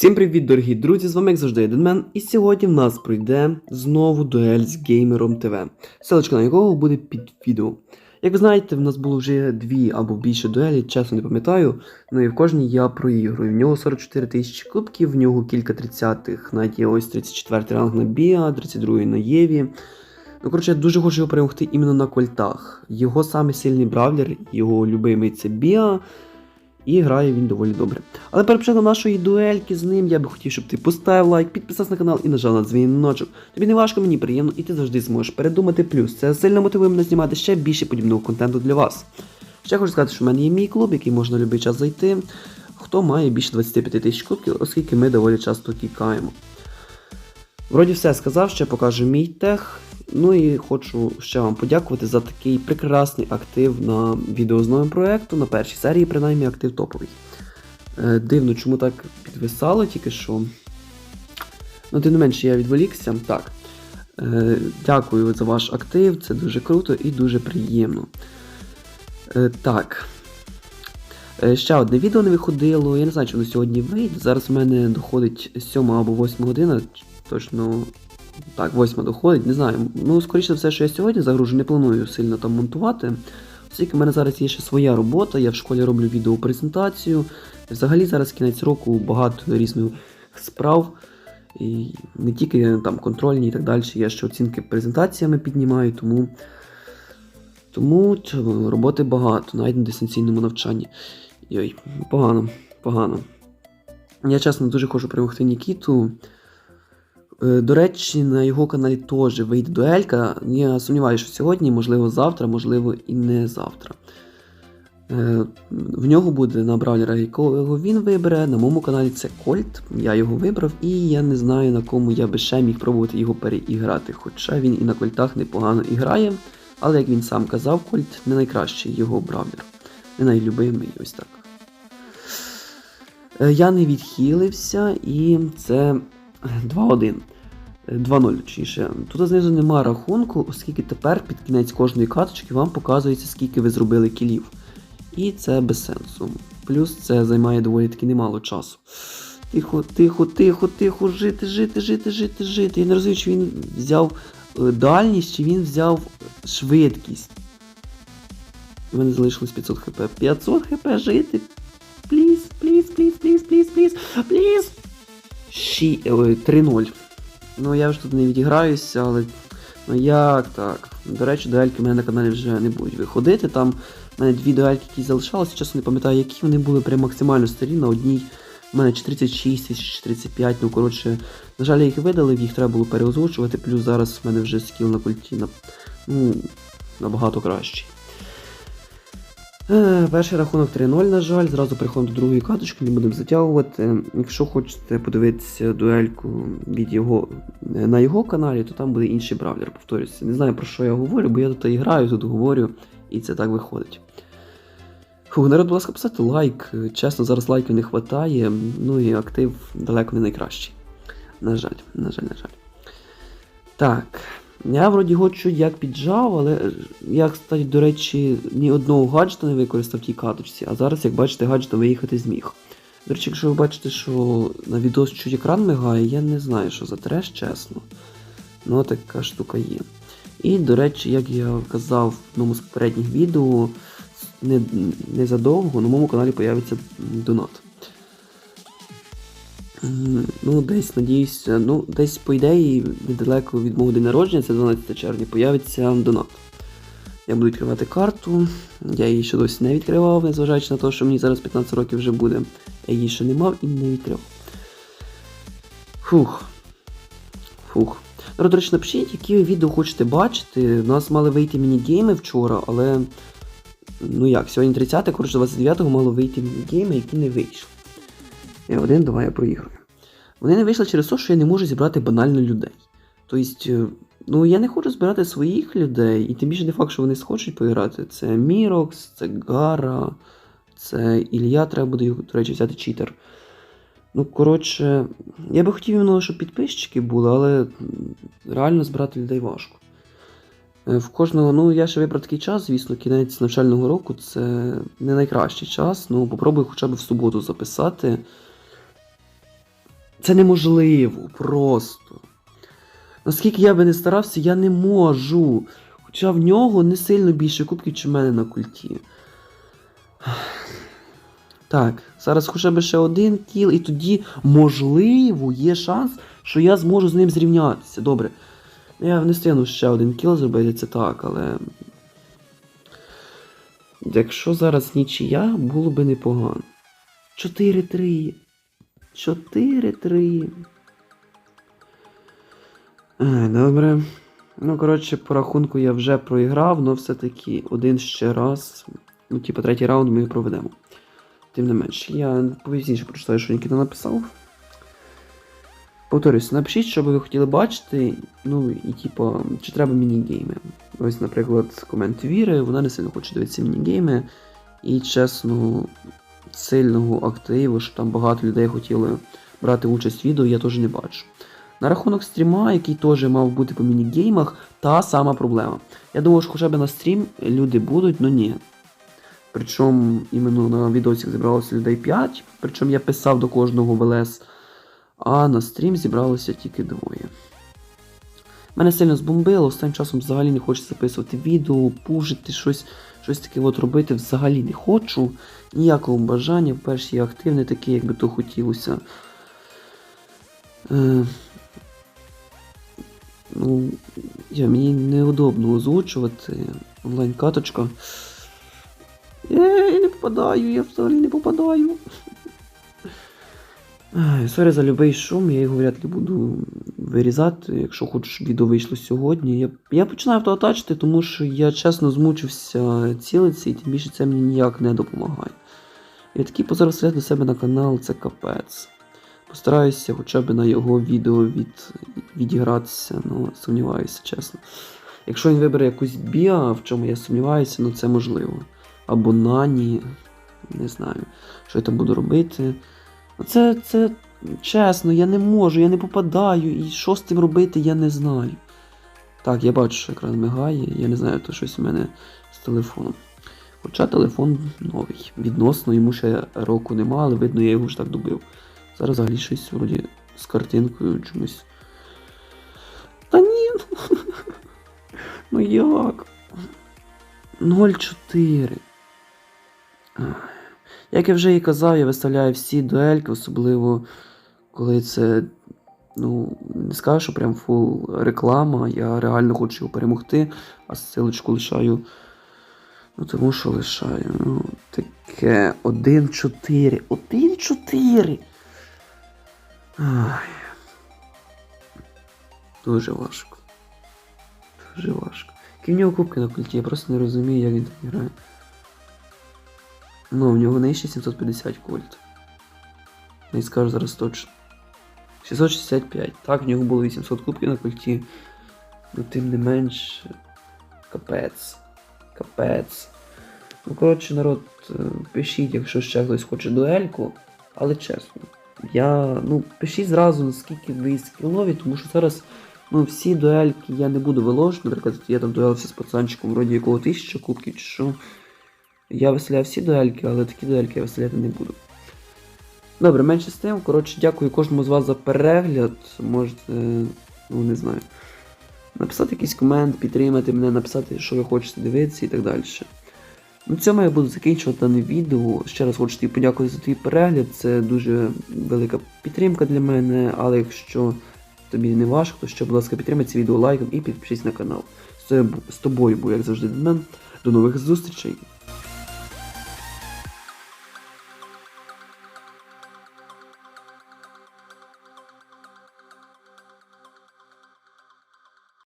Всім привіт, дорогі друзі! З вами як завжди Еденмен, і сьогодні в нас пройде знову дуель з геймером ТВ, ссылочка на якого буде під відео. Як ви знаєте, в нас було вже дві або більше дуелі, чесно не пам'ятаю. Ну і в кожній я проігрую. В нього 44 тисячі кубків, в нього кілька тридцятих, навіть є ось 34 ранг на Біа, 32 на Єві. Ну, коротше, я дуже хочу його перемогти іменно на кольтах. Його самий сильний бравлер, його любимий це Біа. І грає він доволі добре. Але перед початком нашої дуельки з ним я би хотів, щоб ти поставив лайк, підписався на канал і нажав на дзвіночок. Тобі не важко, мені приємно, і ти завжди зможеш передумати плюс. Це сильно мотивує мене знімати ще більше подібного контенту для вас. Ще хочу сказати, що в мене є мій клуб, який можна в будь-який час зайти. Хто має більше 25 тисяч кубків, оскільки ми доволі часто кікаємо. Вроді все сказав, ще покажу мій тех. Ну і хочу ще вам подякувати за такий прекрасний актив на відео з новим проєктом. На першій серії, принаймні, актив топовий. Е, дивно, чому так підвисало, тільки що. Ну, тим не менше, я відволікся. Так. Е, дякую за ваш актив, це дуже круто і дуже приємно. Е, так. Ще одне відео не виходило. Я не знаю, чи воно сьогодні вийде. Зараз в мене доходить 7 або 8 година. Точно. Так, 8 доходить, не знаю. Ну, скоріше все, що я сьогодні загружу, не планую сильно там монтувати. Оскільки в мене зараз є ще своя робота, я в школі роблю відеопрезентацію. Взагалі зараз кінець року багато різних справ. І не тільки там контрольні і так далі. Я ще оцінки презентаціями піднімаю, тому. Тому роботи багато, навіть на дистанційному навчанні. Йой, погано, погано. Я чесно дуже хочу перемогти Нікіту. Е, До речі, на його каналі теж вийде дуелька. Я сумніваюся, що сьогодні, можливо, завтра, можливо, і не завтра. Е, В нього буде на браулера, якого він вибере. На моєму каналі це Кольт. Я його вибрав, і я не знаю, на кому я би ще міг пробувати його переіграти. Хоча він і на кольтах непогано іграє. Але як він сам казав, Кольт не найкращий його бравлер. Не найлюбимий, ось так. Е, Я не відхилився, і це 2-1. Е, 2-0, точніше. Тут знизу нема рахунку, оскільки тепер під кінець кожної каточки вам показується, скільки ви зробили кілів. І це без сенсу. Плюс це займає доволі таки немало часу. Тихо, тихо, тихо, тихо, жити, жити, жити, жити, жити. Я не розумію, чи він взяв е, дальність, чи він взяв швидкість. У мене залишилось 500 хп. 500 хп жити. Пліз, пліз, пліз, пліз, пліз, пліз, пліз. Ші... ой, 3-0. Ну я ж тут не відіграюся, але. Ну як так? До речі, дуельки в мене на каналі вже не будуть виходити. Там в мене дві дуельки, які залишалися, чесно не пам'ятаю, які вони були прям максимально старі. На одній в мене чи 36 тисяч, чи 35, ну коротше, на жаль, я їх видалив, їх треба було переозвучувати, плюс зараз в мене вже скіл на культі на, ну, набагато кращий. Е, Перший рахунок 3-0, на жаль. Зразу переходимо до другої каточки, не будемо затягувати. Якщо хочете подивитися дуельку від його, е, на його каналі, то там буде інший бравлер, повторюся. Не знаю про що я говорю, бо я тут і граю, тут говорю, і це так виходить. Фу, народ, будь ласка, поставте лайк. Чесно, зараз лайків не вистачає, ну і актив далеко не найкращий. На жаль, на жаль, на жаль. Так. Я вроді хочу як піджав, але е, я, кстати, до речі, ні одного гаджета не використав в тій каточці, а зараз, як бачите, гаджетом виїхати зміг. До речі, якщо ви бачите, що на відос чуть екран мигає, я не знаю, що за треш, чесно. Ну, така штука є. І, до речі, як я казав в одному з попередніх відео, не, незадовго на моєму каналі появиться донат. Ну, десь, надіюся, ну, десь, по ідеї, недалеко від мого день народження, це 12 червня, появиться донат. Я буду відкривати карту. Я її ще досі не відкривав, незважаючи на те, що мені зараз 15 років вже буде. Я її ще не мав і не відкривав. Фух. Фух. До речі, напишіть, які відео хочете бачити. У нас мали вийти міні-гейми вчора, але. Ну як, сьогодні 30, коротше, 29-го мало вийти міні-гейми, які не вийшли. І один, давай я проігрую. Вони не вийшли через те, що я не можу зібрати банально людей. Тобто, е, ну я не хочу збирати своїх людей, і тим більше не факт, що вони схочуть поіграти. Це Мірокс, це Гара, це Ілля, треба буде, до речі, взяти читер. Ну, коротше, я би хотів іменно, щоб підписчики були, але реально збирати людей важко. Е, В кожного, ну я ще вибрав такий час, звісно, кінець навчального року це не найкращий час. Ну, попробую хоча б в суботу записати. Це неможливо просто. Наскільки я би не старався, я не можу. Хоча в нього не сильно більше кубків, ніж в мене на культі. Так, зараз хоча б ще один кіл, і тоді, можливо, є шанс, що я зможу з ним зрівнятися. Добре. Я не встигну ще один кіл зробити, це так, але. Якщо зараз нічия, було би непогано. 4-3. 4-3. Добре. Ну, коротше, по рахунку я вже проіграв, але все-таки один ще раз. Ну, типу, третій раунд ми проведемо. Тим не менш, я пізніше прочитаю, що Нікіта написав. Повторюсь, напишіть, що ви хотіли бачити, ну і типу, чи треба міні-гейми. Ось, наприклад, комент Віри, вона не сильно хоче дивитися міні-гейми. І чесно, сильного активу, що там багато людей хотіли брати участь в відео, я теж не бачу. На рахунок стріма, який теж мав бути по міні-геймах, та сама проблема. Я думав, що хоча б на стрім люди будуть, але ні. Причому іменно на відосі зібралося людей 5, причому я писав до кожного в ЛС, а на стрім зібралося тільки двоє. Мене сильно збомбило, останнім часом взагалі не хочу записувати відео, пужити щось, щось таке от робити взагалі не хочу. Ніякого бажання, вперше я активний такий, як би то хотілося. Е, ну, я, мені неудобно озвучувати онлайн-каточка. Е, Я не попадаю, я взагалі не попадаю. Сорі за любий шум, я його вряд ли буду вирізати, якщо хочеш, відео вийшло сьогодні. Я, я починаю автоатачити, тому що я чесно змучився цілитися, і тим більше це мені ніяк не допомагає. І такий позор вслед до себе на канал це капець. Постараюся хоча б на його відео від, відігратися, ну сумніваюся, чесно. Якщо він вибере якусь біа, в чому я сумніваюся, ну це можливо. Або нані, не знаю, що я там буду робити. Ну, Це, це чесно, я не можу, я не попадаю, і що з цим робити, я не знаю. Так, я бачу, що екран мигає, я не знаю, то щось у мене з телефоном. Хоча телефон новий. Відносно, йому ще року нема, але видно, я його ж так добив. Зараз взагалі щось вроді з картинкою чомусь. Та ні. Ну як? 0,4. Як я вже і казав, я виставляю всі дуельки, особливо коли це. Ну, не скажу, що прям фул реклама, я реально хочу його перемогти, а ссылочку лишаю. Ну, тому що лишаю. Ну, таке. 1-4. 1-4. Дуже важко. Дуже важко. Які в нього кубки на культі, я просто не розумію, як він так грає. Ну, в нього нижче 750 кольт. Не скажу зараз точно. 665. Так, в нього було 800 кубків на культі. Ну, тим не менш. Капець. Капець. Ну, коротше, народ, е, пишіть, якщо ще хтось хоче дуельку, але чесно. Я, ну, пишіть зразу, наскільки ви скілові, тому що зараз ну, всі дуельки я не буду виложити. Наприклад, я там дуелився з пацанчиком, вроді якого 1000 кубків чи що. Я виселяв всі дуельки, але такі дуельки я виселяти не буду. Добре, менше з тим. Коротше, дякую кожному з вас за перегляд. Можете, ну не знаю, написати якийсь комент, підтримати мене, написати, що ви хочете дивитися і так далі. На цьому я буду закінчувати дане відео. Ще раз хочу тобі подякувати за твій перегляд. Це дуже велика підтримка для мене. Але якщо тобі не важко, то ще, будь ласка, підтримай це відео лайком і підпишись на канал. З тобою- був, як завжди, Демен. До нових зустрічей!